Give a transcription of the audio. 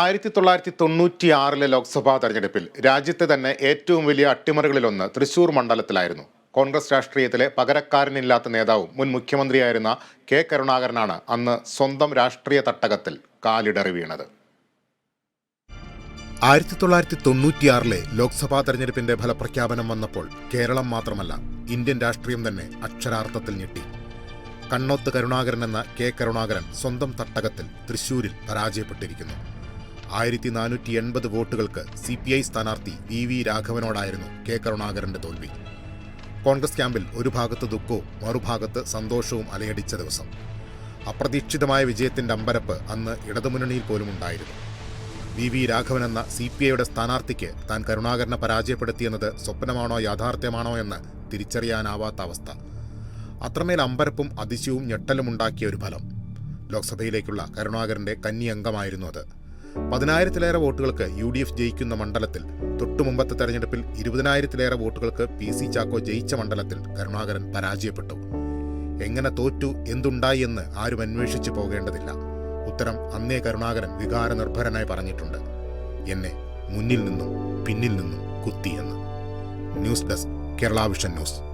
ആയിരത്തി തൊള്ളായിരത്തി തൊണ്ണൂറ്റി ആറിലെ ലോക്സഭാ തെരഞ്ഞെടുപ്പിൽ രാജ്യത്തെ തന്നെ ഏറ്റവും വലിയ അട്ടിമറികളിലൊന്ന് തൃശൂർ മണ്ഡലത്തിലായിരുന്നു. കോൺഗ്രസ് രാഷ്ട്രീയത്തിലെ പകരക്കാരനില്ലാത്ത നേതാവും മുൻ മുഖ്യമന്ത്രിയായിരുന്ന കെ കരുണാകരനാണ് അന്ന് സ്വന്തം രാഷ്ട്രീയ തട്ടകത്തിൽ കാലിടറി വീണത്. ആയിരത്തി തൊള്ളായിരത്തി തൊണ്ണൂറ്റിയാറിലെ ലോക്സഭാ തെരഞ്ഞെടുപ്പിന്റെ ഫലപ്രഖ്യാപനം വന്നപ്പോൾ കേരളം മാത്രമല്ല ഇന്ത്യൻ രാഷ്ട്രീയം തന്നെ അക്ഷരാർത്ഥത്തിൽ ഞെട്ടി. കണ്ണോത്ത് കരുണാകരൻ എന്ന കെ കരുണാകരൻ സ്വന്തം തട്ടകത്തിൽ തൃശൂരിൽ പരാജയപ്പെട്ടിരിക്കുന്നു. ആയിരത്തി നാനൂറ്റി എൺപത് വോട്ടുകൾക്ക് സി പി ഐ സ്ഥാനാർത്ഥി വി വി രാഘവനോടായിരുന്നു കെ കരുണാകരന്റെ തോൽവി. കോൺഗ്രസ് ക്യാമ്പിൽ ഒരു ഭാഗത്ത് ദുഃഖവും മറുഭാഗത്ത് സന്തോഷവും അലയടിച്ച ദിവസം. അപ്രതീക്ഷിതമായ വിജയത്തിന്റെ അമ്പരപ്പ് അന്ന് ഇടതുമുന്നണിയിൽ പോലും ഉണ്ടായിരുന്നു. വി വി രാഘവൻ എന്ന സി പി ഐയുടെ സ്ഥാനാർത്ഥിക്ക് താൻ കരുണാകരനെ പരാജയപ്പെടുത്തിയെന്നത് സ്വപ്നമാണോ യാഥാർത്ഥ്യമാണോ എന്ന് തിരിച്ചറിയാനാവാത്ത അവസ്ഥ. അത്രമേൽ അമ്പരപ്പും അതിശയവും ഞെട്ടലും ഉണ്ടാക്കിയ ഒരു ഫലം. ലോക്സഭയിലേക്കുള്ള കരുണാകരന്റെ കന്നി അംഗമായിരുന്നു അത്. പതിനായിരത്തിലേറെ വോട്ടുകൾക്ക് യു ഡി എഫ് ജയിക്കുന്ന മണ്ഡലത്തിൽ തൊട്ടുമുമ്പത്തെ തെരഞ്ഞെടുപ്പിൽ ഇരുപതിനായിരത്തിലേറെ വോട്ടുകൾക്ക് പി സി ചാക്കോ ജയിച്ച മണ്ഡലത്തിൽ കരുണാകരൻ പരാജയപ്പെട്ടു. എങ്ങനെ തോറ്റു എന്തുണ്ടായി എന്ന് ആരും അന്വേഷിച്ചു പോകേണ്ടതില്ല. ഉത്തരം അന്നേ കരുണാകരൻ വികാരനിർഭരനായി പറഞ്ഞിട്ടുണ്ട്. എന്നെ മുന്നിൽ നിന്നും പിന്നിൽ നിന്നും കുത്തിയെന്ന്. News desk Kerala vision news.